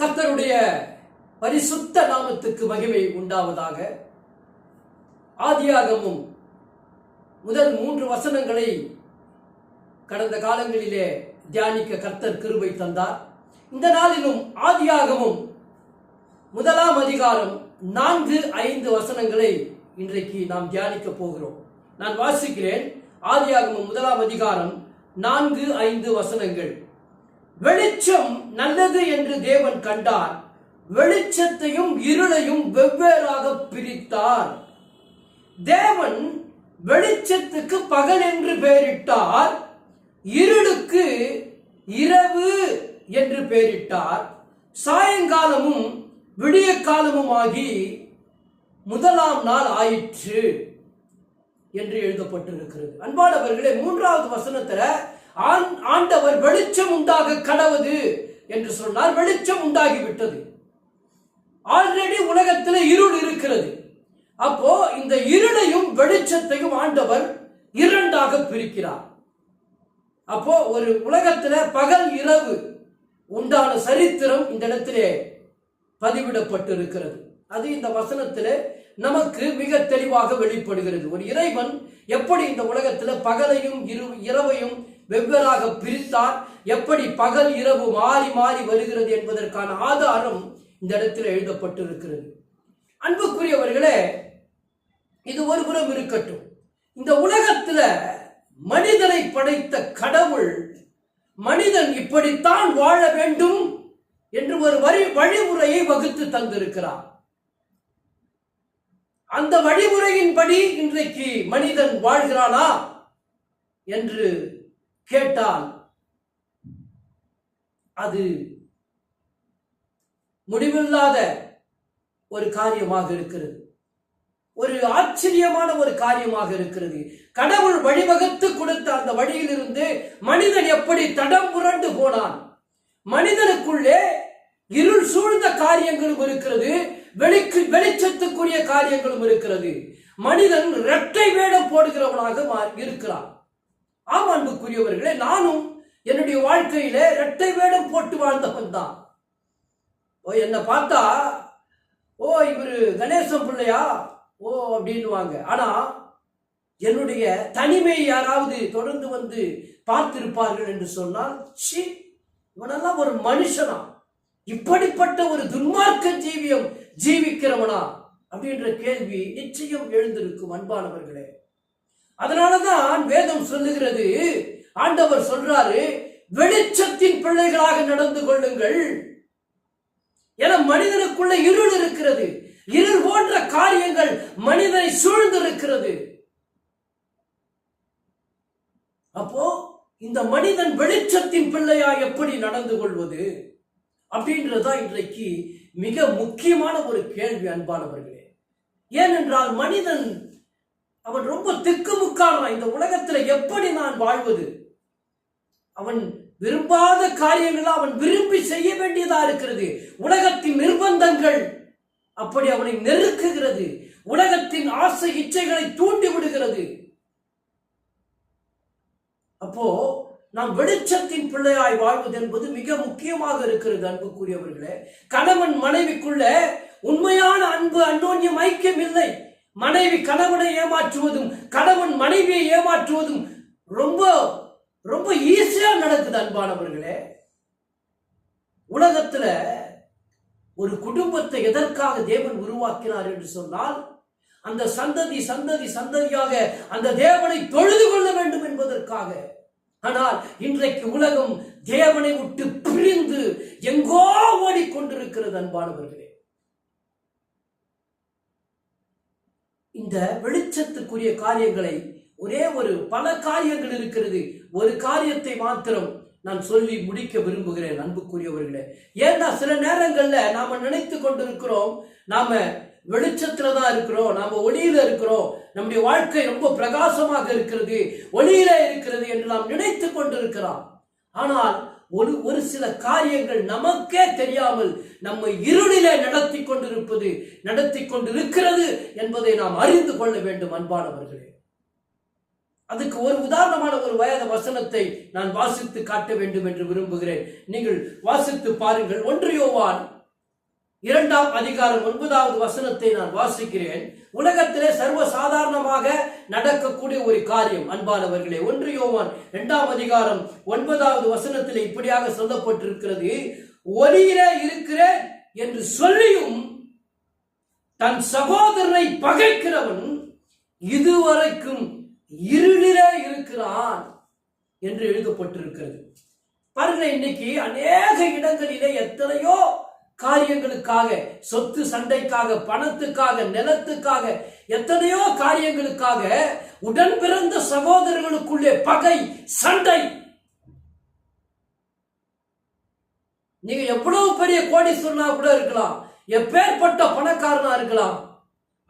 கர்த்தருடைய பரிசுத்த நாமத்துக்கு மகிமை உண்டாவதாக ஆதியாகமும் முதல் மூன்று வசனங்களை கடந்த காலங்களிலே தியானிக்க கர்த்தர் கிருபை தந்தார். இந்த நாளிலும் ஆதியாகமும் முதலாம் அதிகாரம் நான்கு ஐந்து வசனங்களை இன்றைக்கு நாம் தியானிக்க போகிறோம். நான் வாசிக்கிறேன். ஆதியாகமும் முதலாம் அதிகாரம் நான்கு ஐந்து வசனங்கள். வெளிச்சம் நல்லது என்று தேவன் கண்டார். வெளிச்சத்தையும் இருளையும் வெவ்வேறாக பிரித்தார். தேவன் வெளிச்சத்துக்கு பகல் என்று பெயரிட்டார் இருளுக்கு இரவு என்று பெயரிட்டார். சாயங்காலமும் விடிய காலமுமாகி முதலாம் நாள் ஆயிற்று என்று எழுதப்பட்டிருக்கிறது. அன்பானவர்களே மூன்றாவது வசனத்துல ஆண்டவர் வெளிச்சம் உண்டாக கடவுது என்று சொன்னார் வெளிச்சம் உண்டாகிவிட்டது. ஆல்ரெடி உலகத்தில் இருள் இருக்கிறது. அப்போ இந்த இருளையும் வெளிச்சத்தையும் ஆண்டவர் இரண்டாக பிரிக்கிறார். அப்போ ஒரு உலகத்துல பகல் இரவு உண்டான சரித்திரம் இந்த இடத்திலே பதிவிடப்பட்டிருக்கிறது. அது இந்த வசனத்திலே நமக்கு மிக தெளிவாக வெளிப்படுகிறது. ஒரு இறைவன் எப்படி இந்த உலகத்துல பகலையும் இரு இரவையும் வெவ்வேறாக பிரித்தார். எப்படி பகல் இரவு மாறி மாறி வருகிறது என்பதற்கான ஆதாரம் இந்த இடத்தில் எழுதப்பட்டிருக்கிறது. அன்புக்குரியவர்களே இது ஒரு புறம் இருக்கட்டும். இந்த உலகத்தில் மனிதனை படைத்த கடவுள் மனிதன் இப்படித்தான் வாழ வேண்டும் என்று ஒரு வரி வழிமுறையை வகுத்து தந்திருக்கிறார். அந்த வழிமுறையின்படி இன்றைக்கு மனிதன் வாழ்கிறானா என்று கேட்டால் அது முடிவில்லாத ஒரு காரியமாக இருக்கிறது. ஒரு ஆச்சரியமான ஒரு காரியமாக இருக்கிறது. கடவுள் வழிவகுத்து கொடுத்த அந்த வழியிலிருந்து மனிதன் எப்படி தடம் புரண்டு போனான்? மனிதனுக்குள்ளே இருள் சூழ்ந்த காரியங்களும் இருக்கிறது. வெளிக்கு வெளிச்சத்துக்குரிய காரியங்களும் இருக்கிறது. மனிதன் இரட்டை வேடம் போடுகிறவனாக மா- இருக்கிறான். ஆம் அன்புக்குரியவர்களே நானும் என்னுடைய வாழ்க்கையில இரட்டை வேடம் போட்டு வாழ்ந்தவன் தான் ஓ என்னை பார்த்தா ஓ இவரு கணேசன் பிள்ளையா? ஓ அப்படின்னுவாங்க. ஆனா என்னுடைய தனிமை யாராவது தொடர்ந்து வந்து பார்த்திருப்பார்கள் என்று சொன்னால் சி இவனெல்லாம் ஒரு மனுஷனா? இப்படிப்பட்ட ஒரு துன்மார்க்க ஜீவியம் ஜீவிக்கிறவனா? அப்படின்ற கேள்வி நிச்சயம் எழுந்திருக்கும் அன்பானவர்களே. அதனாலதான் வேதம் சொல்லுகிறது. ஆண்டவர் சொல்றாரு வெளிச்சத்தின் பிள்ளைகளாக நடந்து கொள்ளுங்கள். என மனிதனுக்குள்ள இருள் இருக்கிறது. இருள் போன்ற காரியங்கள் மனிதனை சூழ்ந்திருக்கிறது. அப்போ இந்த மனிதன் வெளிச்சத்தின் பிள்ளையா எப்படி நடந்து கொள்வது? அப்படின்றதா இன்றைக்கு மிக முக்கியமான ஒரு கேள்வி அன்பானவர்களே. ஏனென்றால் மனிதன் அவன் ரொம்ப திக்குமுக்கானவன் இந்த உலகத்துல எப்படி நான் வாழ்வது? அவன் விரும்பாத காரியங்களை அவன் விரும்பி செய்ய வேண்டியதா இருக்கிறது. உலகத்தின் நிர்பந்தங்கள் அப்படி அவனை நெருக்குகிறது. உலகத்தின் ஆசை இச்சைகளை தூண்டி விடுகிறது. அப்போ நாம் வெளிச்சத்தின் பிள்ளையாய் வாழ்வது என்பது மிக முக்கியமாக இருக்கிறது அன்புக்குரியவர்களே. கணவன் மனைவிக்குள்ள உண்மையான அன்பு அன்னோன்யம் ஐக்கியம் இல்லை. மனைவி கணவனை ஏமாற்றுவதும் கணவன் மனைவியை ஏமாற்றுவதும் ரொம்ப ரொம்ப ஈஸியா நடக்குது அன்பானவர்களே. உலகத்துல ஒரு குடும்பத்தை எதற்காக தேவன் உருவாக்கினார் என்று சொன்னால் அந்த சந்ததி சந்ததி சந்ததியாக அந்த தேவனை தொழுது கொள்ள வேண்டும் என்பதற்காக. ஆனால் இன்றைக்கு உலகம் தேவனை விட்டு பிரிந்து எங்கோ ஓடிக்கொண்டிருக்கிறது அன்பானவர்களே. இந்த வெளிச்சத்துக்குரிய காரியங்களை ஒரே ஒரு பல காரியங்கள் இருக்கிறது ஒரு காரியத்தை மாத்திரம் நான் சொல்லி முடிக்க விரும்புகிறேன் அன்புக்குரியவர்களே. ஏன்னா சில நேரங்கள்ல நாம நினைத்து கொண்டிருக்கிறோம் நாம வெளிச்சத்துல தான் இருக்கிறோம் நாம ஒளியில இருக்கிறோம் நம்முடைய வாழ்க்கை ரொம்ப பிரகாசமாக இருக்கிறது ஒளியில இருக்கிறது என்று நாம் நினைத்து கொண்டிருக்கிறோம். ஆனால் ஒரு ஒரு சில காரியங்கள் நமக்கே தெரியாமல் நம்மை இருளிலே நடத்தி கொண்டிருப்பது நடத்தி கொண்டிருக்கிறது என்பதை நாம் அறிந்து கொள்ள வேண்டும் அன்பானவர்களே. அதுக்கு ஒரு உதாரணமான ஒரு வயத வசனத்தை நான் வாசித்து காட்ட வேண்டும் என்று விரும்புகிறேன். நீங்கள் வாசித்து பாருங்கள். ஒன்று யோவான் இரண்டாம் அதிகாரம் ஒன்பதாவது வசனத்தை நான் வாசிக்கிறேன். உலகத்திலே சர்வ சாதாரணமாக நடக்கக்கூடிய ஒரு காரியம் அன்பானவர்களே ஒன்று யோவான் இரண்டாம் அதிகாரம் ஒன்பதாவது வசனத்தில் இப்படியாக சொல்லப்பட்டிருக்கிறது. ஒளியிலே இருக்கிறேன் என்று சொல்லியும் தன் சகோதரனை பகைக்கிறவன் இதுவரைக்கும் இருளிலே இருக்கிறான் என்று எழுதப்பட்டிருக்கிறது. பாருங்க இன்னைக்கு அநேக இடங்களிலே எத்தனையோ காரியங்களுக்காக சொத்து சண்டைக்காக பணத்துக்காக நிலத்துக்காக எத்தனையோ காரியங்களுக்காக உடன் பிறந்த சகோதரர்களுக்குள்ளே பகை சண்டை. நீங்க எவ்வளவு பெரிய கோடீஸ்வரனா கூட இருக்கலாம் எப்பேற்பட்ட பணக்காரனா இருக்கலாம்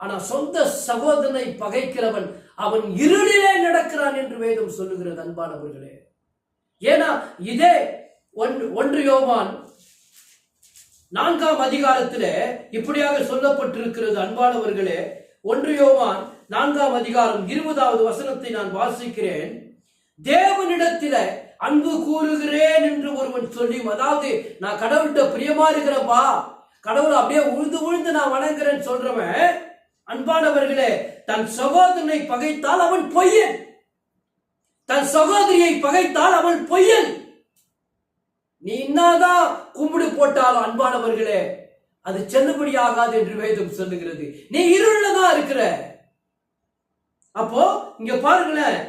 ஆனா சொந்த சகோதரனை பகைக்கிறவன் அவன் இருளிலே நடக்கிறான் என்று வேதம் சொல்லுகிறது அன்பானவர்களே. ஏன்னா இதே ஒன்று ஒன்று யோவான் நான்காம் அதிகாரத்திலே இப்படியாக சொல்லப்பட்டிருக்கிறது அன்பானவர்களே. ஒன்று யோவான் நான்காம் அதிகாரம் இருபதாவது வசனத்தை நான் வாசிக்கிறேன். தேவனிடத்தில அன்பு கூறுகிறேன் என்று ஒருவன் சொல்லியும் அதாவது நான் கடவுள்கிட்ட பிரியமா இருக்கிறப்பா கடவுள் அப்படியே உழுந்து உழுந்து நான் வணங்குறேன்னு சொல்றவன் அன்பானவர்களே தன் சகோதரனை பகைத்தால் அவன் பொய்யன். தன் சகோதரியை பகைத்தால் அவன் பொய்யன். நீ இன்னாதான் கும்பிடு போட்டாலும் அன்பானவர்களே அது செல்லுபடியாகாது என்று வேதம் சொல்லுகிறது. நீ இருள தான் இருக்கிற. அப்போ இங்க பாருங்களேன்.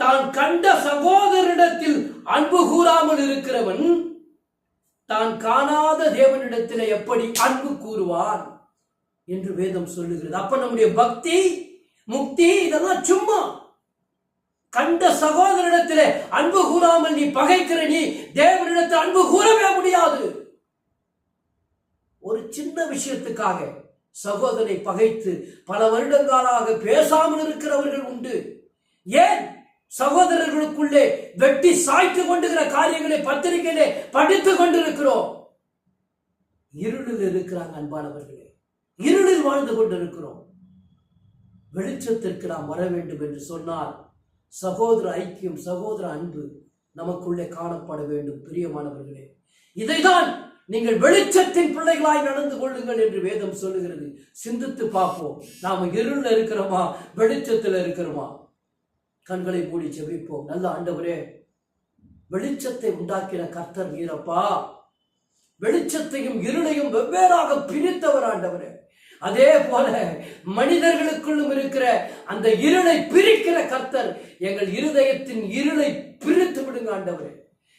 தான் கண்ட சகோதரிடத்தில் அன்பு கூறாமல் இருக்கிறவன் தான் காணாத தேவனிடத்தில் எப்படி அன்பு கூறுவான் என்று வேதம் சொல்லுகிறது. அப்ப நம்முடைய பக்தி முக்தி இதெல்லாம் சும்மா. கண்ட சகோதரிடத்திலே அன்பு கூறாமல் நீ பகைக்கிற நீ தேவனிடத்தில் அன்பு கூறவே முடியாது. ஒரு சின்ன விஷயத்துக்காக சகோதரை பகைத்து பல வருடங்களாக பேசாமல் இருக்கிறவர்கள் உண்டு. ஏன்? சகோதரர்களுக்குள்ளே வெட்டி சாய்த்து கொண்டுகிற காரியங்களை பத்திரிகையிலே படித்து கொண்டிருக்கிறோம். இருளில் இருக்கிறாங்க அன்பானவர்களே. இருளில் வாழ்ந்து கொண்டிருக்கிறோம். வெளிச்சத்திற்கு நாம் வர வேண்டும் என்று சொன்னால் சகோதர ஐக்கியம் சகோதர அன்பு நமக்குள்ளே காணப்பட வேண்டும் பிரியமானவர்களே. இதைதான் நீங்கள் வெளிச்சத்தின் பிள்ளைகளாய் நடந்து கொள்ளுங்கள் என்று வேதம் சொல்லுகிறது. சிந்தித்து பார்ப்போம். நாம இருள் இருக்கிறோமா? வெளிச்சத்தில் இருக்கிறோமா? கண்களை மூடி செவிப்போம் நல்ல ஆண்டவரே வெளிச்சத்தை உண்டாக்கின கர்த்தர் நீரப்பா. வெளிச்சத்தையும் இருளையும் வெவ்வேறாக பிரித்தவர் ஆண்டவரே. அதே போல மனிதர்களுக்குள்ளும் இருக்கிற அந்த இருளை பிரிக்கிற கர்த்தர் எங்கள் இருதயத்தின் இருளை பிரித்து விடுங்க ஆண்டவரே.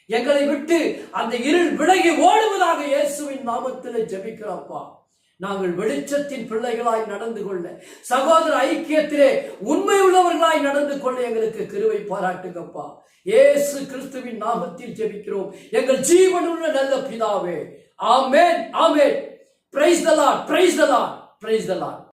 எங்களை விட்டு அந்த இருள் விலகி ஓடுவதாக இயேசுவின் நாமத்தில் ஜெபிக்கிறோம்ப்பா. நாங்கள் வெளிச்சத்தின் பிள்ளைகளாய் நடந்து கொள்ள சகோதர ஐக்கியத்திலே உண்மை உள்ளவர்களாய் நடந்து கொள்ள எங்களுக்கு கிருவை பாராட்டுங்கப்பா. இயேசு கிறிஸ்துவின் நாமத்தில் ஜெபிக்கிறோம். எங்கள் ஜீவனுள்ள நல்ல பிதாவே. Amen amen. Praise the Lord praise the Lord Praise the Lord.